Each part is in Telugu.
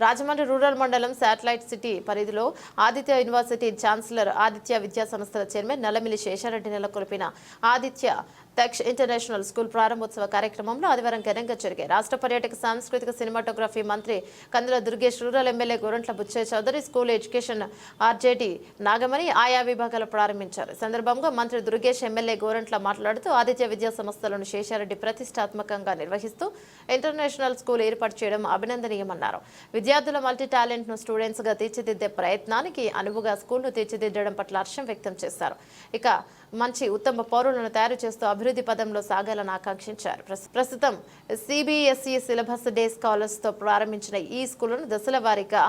రాజమండ్రి రూరల్ మండలం శాటిలైట్ సిటీ పరిధిలో ఆదిత్య యూనివర్సిటీ ఛాన్సలర్ ఆదిత్య విద్యా సంస్థల చైర్మన్ నల్లమిల్లి శేషారెడ్డి నెలకొల్పిన ఆదిత్య దక్ష్ ఇంటర్నేషనల్ స్కూల్ ప్రారంభోత్సవ కార్యక్రమంలో ఆదివారం ఘనంగా జరిగాయి. రాష్ట్ర పర్యాటక సాంస్కృతిక సినిమాటోగ్రఫీ మంత్రి Kandula Durgesh rural MLA Gorantla Butchaiah Chowdary school education RJD Nagamani ఆయా విభాగాలు ప్రారంభించారు. సందర్భంగా మంత్రి దుర్గేష్ ఎమ్మెల్యే గోరంట్ల మాట్లాడుతూ ఆదిత్య విద్యా సంస్థలను శేషారెడ్డి ప్రతిష్టాత్మకంగా నిర్వహిస్తూ ఇంటర్నేషనల్ స్కూల్ ఏర్పాటు చేయడం అభినందనీయమన్నారు. విద్యార్థుల మల్టీ టాలెంట్ను స్టూడెంట్స్గా తీర్చిదిద్దే ప్రయత్నానికి అనువుగా స్కూల్ను తీర్చిదిద్దడం పట్ల హర్షం వ్యక్తం చేశారు. ఇక మంచి ఉత్తమ పౌరులను తయారు చేస్తూ అభివృద్ధి పదంలో సాగాలని ఆకాంక్షించారు. ప్రస్తుతం సిబిఎస్ఈ సిలబస్ డే స్కాలర్స్తో ప్రారంభించిన ఈ స్కూళ్ళను దశల వారీగా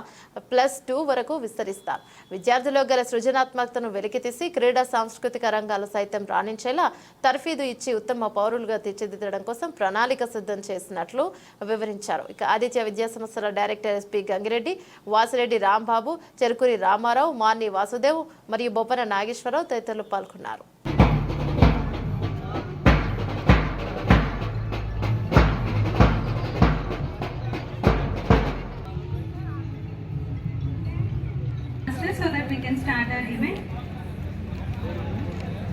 ప్లస్ టూ వరకు విస్తరిస్తారు. విద్యార్థుల్లో గల సృజనాత్మకతను వెలికితీసి క్రీడా సాంస్కృతిక రంగాలు సైతం రాణించేలా తర్ఫీదు ఇచ్చి ఉత్తమ పౌరులుగా తీర్చిదిద్దడం కోసం ప్రణాళిక సిద్ధం చేసినట్లు వివరించారు. ఇక ఆదిత్య విద్యా సంస్థల డైరెక్టర్ ఎస్పి గంగిరెడ్డి వాసిరెడ్డి రాంబాబు చెరుకురి రామారావు మార్ని వాసుదేవ్ మరియు బొప్పన నాగేశ్వరరావు తదితరులు పాల్గొన్నారు. gentlemen.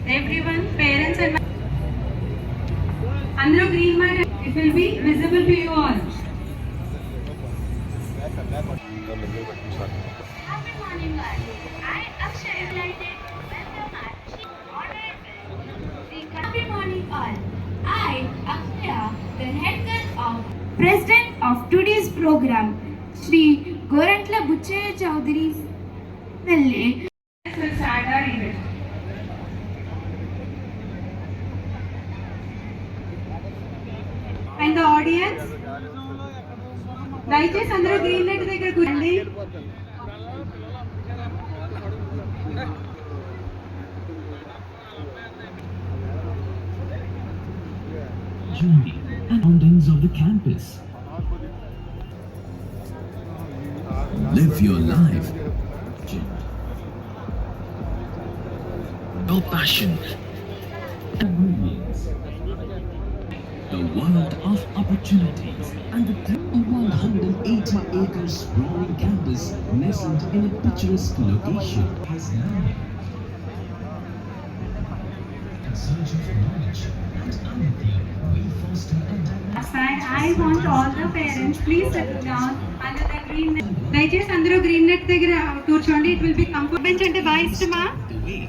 Everyone, parents and Andhra Green Mile, it will be visible to you all. Happy morning, guys. I, Akshay, delighted to welcome our chief honorable. Happy morning, all. I, Akshay, the head girl of President of today's program, Sri Gorantla Buchaya Chowdhury's దయచేసి అందరూ గ్రీన్ నెట్ దగ్గర కూర్చోండి journey and surroundings of the campus. Live your life. Your passion and brilliance. The world of opportunities and the a 180 acres sprawling campus nestled in a picturesque location has now in search of knowledge and unity we foster and Side, I want all the parents, please settle down under the green net. దయచేసి అందరూ గ్రీన్ నెట్ దగ్గర కూర్చోండి it will be comfort bench అంటే బాగా ఇష్టమా the way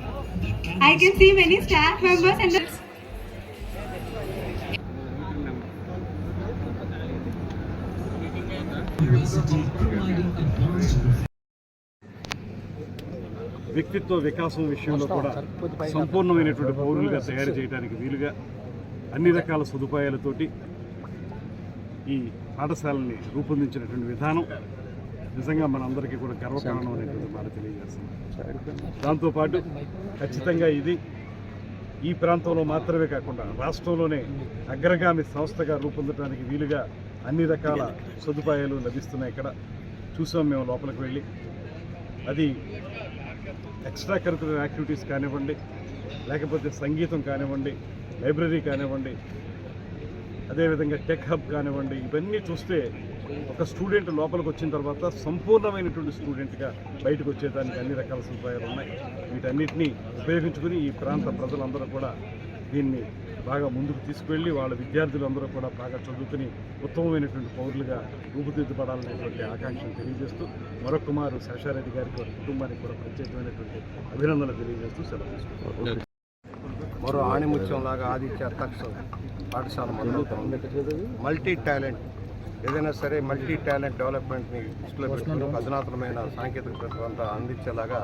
the I can see many staff members and వ్యక్తిత్వ వికాసం విషయంలో కూడా సంపూర్ణమైనటువంటి పౌరులుగా తయారు చేయడానికి వీలుగా అన్ని రకాల సదుపాయాలతోటి ఈ పాఠశాలని రూపొందించినటువంటి విధానం నిజంగా మనందరికీ కూడా గర్వకారణం అనేటువంటి మాట తెలియజేస్తున్నాం. దాంతోపాటు ఖచ్చితంగా ఇది ఈ ప్రాంతంలో మాత్రమే కాకుండా రాష్ట్రంలోనే అగ్రగామి సంస్థగా రూపొందడానికి వీలుగా అన్ని రకాల సదుపాయాలు లభిస్తున్నాయి ఇక్కడ. చూసాం మేము లోపలికి వెళ్ళి. అది ఎక్స్ట్రా కరికులర్ యాక్టివిటీస్ కానివ్వండి లేకపోతే సంగీతం కానివ్వండి లైబ్రరీ కానివ్వండి అదేవిధంగా టెక్ హబ్ కానివ్వండి ఇవన్నీ చూస్తే ఒక స్టూడెంట్ లోపలికి వచ్చిన తర్వాత సంపూర్ణమైనటువంటి స్టూడెంట్గా బయటకు వచ్చేదానికి అన్ని రకాల సదుపాయాలు ఉన్నాయి. వీటన్నిటినీ ఉపయోగించుకుని ఈ ప్రాంత ప్రజలందరూ కూడా దీన్ని బాగా ముందుకు తీసుకువెళ్ళి వాళ్ళ విద్యార్థులందరూ కూడా బాగా చదువుకుని ఉత్తమమైనటువంటి పౌరులుగా రూపుదిద్దపడాలనేటువంటి ఆకాంక్షను తెలియజేస్తూ మరొక మారు శేషారెడ్డి గారికి వారి కుటుంబానికి కూడా ప్రత్యేకమైనటువంటి అభినందనలు తెలియజేస్తూ సెలవు తీసుకుంటాం మరో ఆణిముత్యంలాగా ఆదిత్య తక్ష పాఠశాల మల్టీ టాలెంట్ ఏదైనా సరే మల్టీ టాలెంట్ డెవలప్మెంట్ని దృష్టిలో పెట్టుకుని అధునాతనమైన సాంకేతిక ప్రతిభంతా అందించేలాగా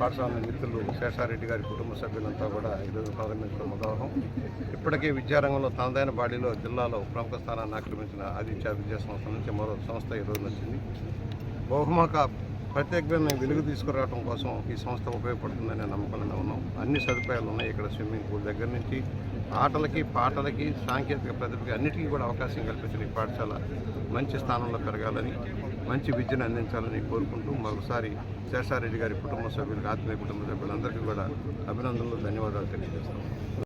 పాఠశాల మిత్రులు శేషారెడ్డి గారి కుటుంబ సభ్యులంతా కూడా ఈరోజు ప్రారంభించడం ఉదాహరణ ఇప్పటికే విద్యారంగంలో తనదైన బాడీలో జిల్లాలో ప్రముఖ స్థానాన్ని ఆక్రమించిన ఆదిత్య విద్యా సంస్థ నుంచి మరో సంస్థ ఈరోజు వచ్చింది. బహుముఖ ప్రత్యేకమైన వెలుగు తీసుకురావడం కోసం ఈ సంస్థ ఉపయోగపడుతుందనే నమ్మకంలో ఉన్నాం. అన్ని సదుపాయాలు ఉన్నాయి ఇక్కడ స్విమ్మింగ్ పూల్ దగ్గర నుంచి. ఆటలకి పాటలకి సాంకేతిక ప్రతిభకి అన్నిటికీ కూడా అవకాశం కల్పించిన ఈ పాఠశాల మంచి స్థానంలో పెరగాలని మంచి విద్యను అందించాలని కోరుకుంటూ మరోసారి శేషారెడ్డి గారి కుటుంబ సభ్యులకు ఆత్మీయ కుటుంబ సభ్యులందరికీ కూడా అభినందనలు ధన్యవాదాలు తెలియజేస్తాం